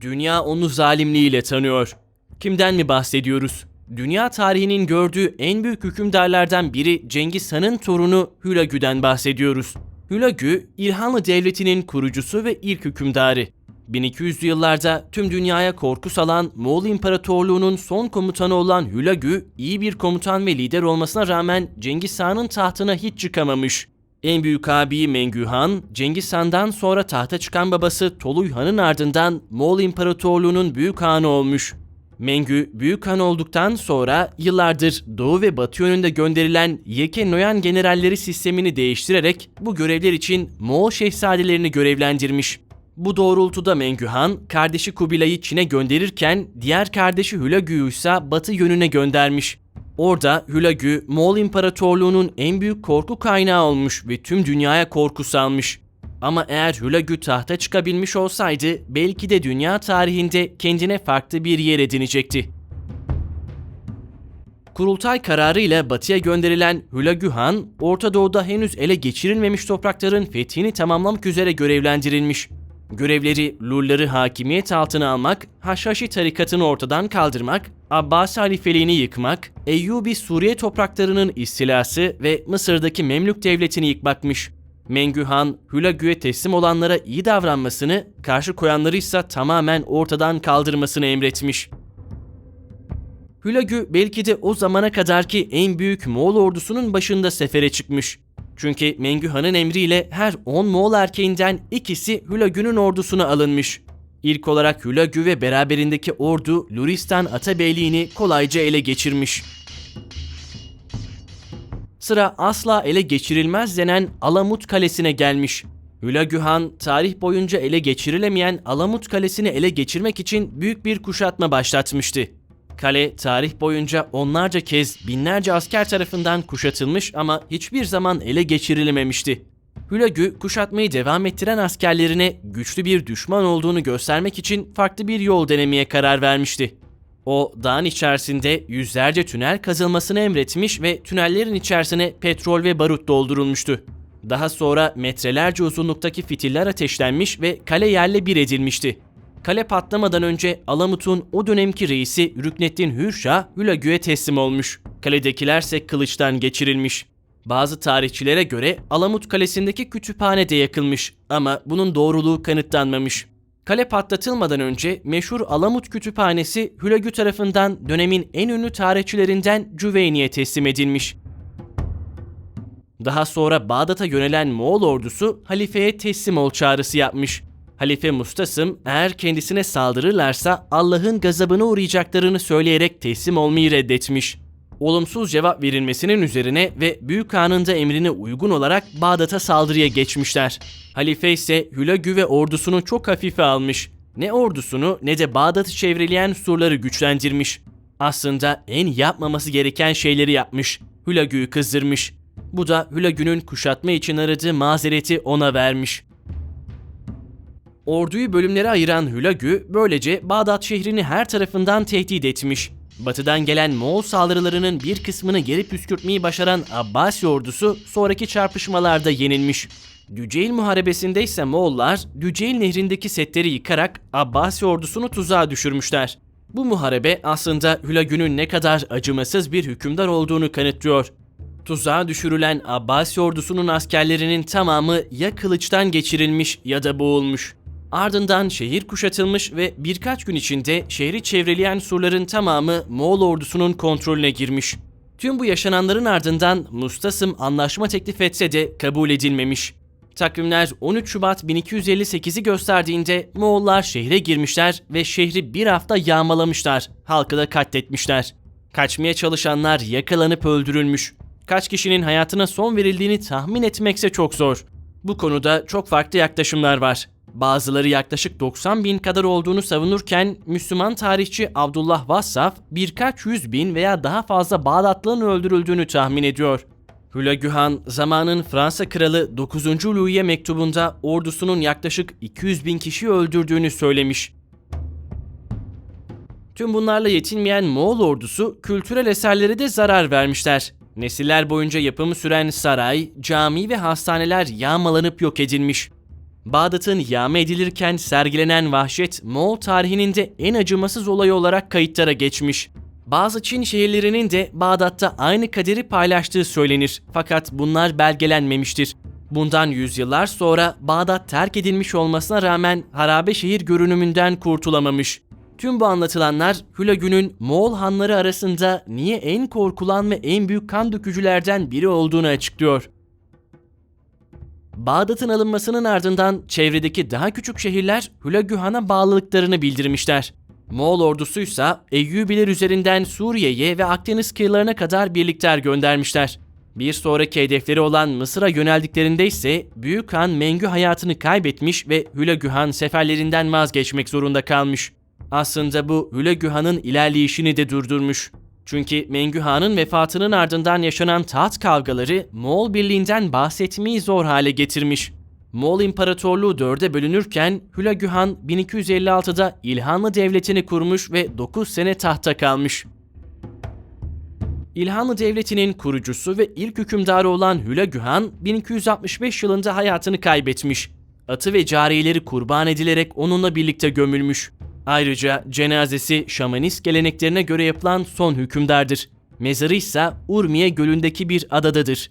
Dünya onu zalimliğiyle tanıyor. Kimden mi bahsediyoruz? Dünya tarihinin gördüğü en büyük hükümdarlardan biri Cengiz Han'ın torunu Hülagü'den bahsediyoruz. Hülagü, İlhanlı Devleti'nin kurucusu ve ilk hükümdarı. 1200'lü yıllarda tüm dünyaya korku salan Moğol İmparatorluğu'nun son komutanı olan Hülagü, iyi bir komutan ve lider olmasına rağmen Cengiz Han'ın tahtına hiç çıkamamış. En büyük abi Mengü Han, Cengiz Han'dan sonra tahta çıkan babası Toluy Han'ın ardından Moğol İmparatorluğu'nun büyük hanı olmuş. Mengü büyük han olduktan sonra yıllardır doğu ve batı yönünde gönderilen Yeke Noyan generalleri sistemini değiştirerek bu görevler için Moğol şehzadelerini görevlendirmiş. Bu doğrultuda Mengü Han kardeşi Kubilay'ı Çin'e gönderirken diğer kardeşi Hülagü'yü ise batı yönüne göndermiş. Orada Hülagü, Moğol İmparatorluğu'nun en büyük korku kaynağı olmuş ve tüm dünyaya korku salmış. Ama eğer Hülagü tahta çıkabilmiş olsaydı belki de dünya tarihinde kendine farklı bir yer edinecekti. Kurultay kararıyla batıya gönderilen Hülagü Han, Orta Doğu'da henüz ele geçirilmemiş toprakların fethini tamamlamak üzere görevlendirilmiş. Görevleri Lulları hakimiyet altına almak, Haşhaşi tarikatını ortadan kaldırmak, Abbas halifeliğini yıkmak, Eyyubi Suriye topraklarının istilası ve Mısır'daki Memlük devletini yıkmakmış. Mengü Han, Hülagü'ye teslim olanlara iyi davranmasını, karşı koyanları ise tamamen ortadan kaldırmasını emretmiş. Hülagü belki de o zamana kadarki en büyük Moğol ordusunun başında sefere çıkmış. Çünkü Mengü Han'ın emriyle her 10 Moğol erkeğinden ikisi Hülagü'nün ordusuna alınmış. İlk olarak Hülagü ve beraberindeki ordu Luristan Atabeyliğini kolayca ele geçirmiş. Sıra asla ele geçirilmez denen Alamut Kalesi'ne gelmiş. Hülagü Han tarih boyunca ele geçirilemeyen Alamut Kalesi'ni ele geçirmek için büyük bir kuşatma başlatmıştı. Kale tarih boyunca onlarca kez binlerce asker tarafından kuşatılmış ama hiçbir zaman ele geçirilememişti. Hülagü kuşatmayı devam ettiren askerlerine güçlü bir düşman olduğunu göstermek için farklı bir yol denemeye karar vermişti. O dağın içerisinde yüzlerce tünel kazılmasını emretmiş ve tünellerin içerisine petrol ve barut doldurulmuştu. Daha sonra metrelerce uzunluktaki fitiller ateşlenmiş ve kale yerle bir edilmişti. Kale patlamadan önce Alamut'un o dönemki reisi Rükneddin Hürşah Hülagü'ye teslim olmuş. Kaledekilerse kılıçtan geçirilmiş. Bazı tarihçilere göre Alamut Kalesi'ndeki kütüphane de yakılmış ama bunun doğruluğu kanıtlanmamış. Kale patlatılmadan önce meşhur Alamut Kütüphanesi Hülagü tarafından dönemin en ünlü tarihçilerinden Cüveyni'ye teslim edilmiş. Daha sonra Bağdat'a yönelen Moğol ordusu halifeye teslim ol çağrısı yapmış. Halife Mustasım eğer kendisine saldırırlarsa Allah'ın gazabına uğrayacaklarını söyleyerek teslim olmayı reddetmiş. Olumsuz cevap verilmesinin üzerine ve Büyük Han'ın da emrine uygun olarak Bağdat'a saldırıya geçmişler. Halife ise Hülagü ve ordusunu çok hafife almış. Ne ordusunu ne de Bağdat'ı çevreleyen surları güçlendirmiş. Aslında en yapmaması gereken şeyleri yapmış. Hülagü'yü kızdırmış. Bu da Hülagü'nün kuşatma için aradığı mazereti ona vermiş. Orduyu bölümlere ayıran Hülagü böylece Bağdat şehrini her tarafından tehdit etmiş. Batıdan gelen Moğol saldırılarının bir kısmını geri püskürtmeyi başaran Abbasi ordusu sonraki çarpışmalarda yenilmiş. Düceil Muharebesi'nde ise Moğollar Düceil Nehri'ndeki setleri yıkarak Abbasi ordusunu tuzağa düşürmüşler. Bu muharebe aslında Hülagü'nün ne kadar acımasız bir hükümdar olduğunu kanıtlıyor. Tuzağa düşürülen Abbasi ordusunun askerlerinin tamamı ya kılıçtan geçirilmiş ya da boğulmuş. Ardından şehir kuşatılmış ve birkaç gün içinde şehri çevreleyen surların tamamı Moğol ordusunun kontrolüne girmiş. Tüm bu yaşananların ardından Mustasım anlaşma teklif etse de kabul edilmemiş. Takvimler 13 Şubat 1258'i gösterdiğinde Moğollar şehre girmişler ve şehri bir hafta yağmalamışlar, halkı da katletmişler. Kaçmaya çalışanlar yakalanıp öldürülmüş. Kaç kişinin hayatına son verildiğini tahmin etmekse çok zor. Bu konuda çok farklı yaklaşımlar var. Bazıları yaklaşık 90 bin kadar olduğunu savunurken Müslüman tarihçi Abdullah Vassaf birkaç yüz bin veya daha fazla Bağdatlı'nın öldürüldüğünü tahmin ediyor. Hülagü Han zamanın Fransa kralı 9. Louis'e mektubunda ordusunun yaklaşık 200 bin kişi öldürdüğünü söylemiş. Tüm bunlarla yetinmeyen Moğol ordusu kültürel eserlere de zarar vermişler. Nesiller boyunca yapımı süren saray, cami ve hastaneler yağmalanıp yok edilmiş. Bağdat'ın yağma edilirken sergilenen vahşet Moğol tarihinin de en acımasız olayı olarak kayıtlara geçmiş. Bazı Çin şehirlerinin de Bağdat'ta aynı kaderi paylaştığı söylenir fakat bunlar belgelenmemiştir. Bundan yüzyıllar sonra Bağdat terk edilmiş olmasına rağmen harabe şehir görünümünden kurtulamamış. Tüm bu anlatılanlar Hülagü'nün Moğol hanları arasında niye en korkulan ve en büyük kan dökücülerden biri olduğunu açıklıyor. Bağdat'ın alınmasının ardından çevredeki daha küçük şehirler Hülagü Han'a bağlılıklarını bildirmişler. Moğol ordusuysa Eyyubiler üzerinden Suriye'ye ve Akdeniz kıyılarına kadar birlikler göndermişler. Bir sonraki hedefleri olan Mısır'a yöneldiklerinde ise Büyük Han Mengü hayatını kaybetmiş ve Hülagü Han seferlerinden vazgeçmek zorunda kalmış. Aslında bu Hülagü Han'ın ilerleyişini de durdurmuş. Çünkü Mengü Han'ın vefatının ardından yaşanan taht kavgaları Moğol birliğinden bahsetmeyi zor hale getirmiş. Moğol İmparatorluğu dörde bölünürken Hülagü Han 1256'da İlhanlı Devleti'ni kurmuş ve 9 sene tahta kalmış. İlhanlı Devleti'nin kurucusu ve ilk hükümdarı olan Hülagü Han 1265 yılında hayatını kaybetmiş. Atı ve cariyeleri kurban edilerek onunla birlikte gömülmüş. Ayrıca cenazesi şamanist geleneklerine göre yapılan son hükümdardır. Mezarı ise Urmiye Gölü'ndeki bir adadadır.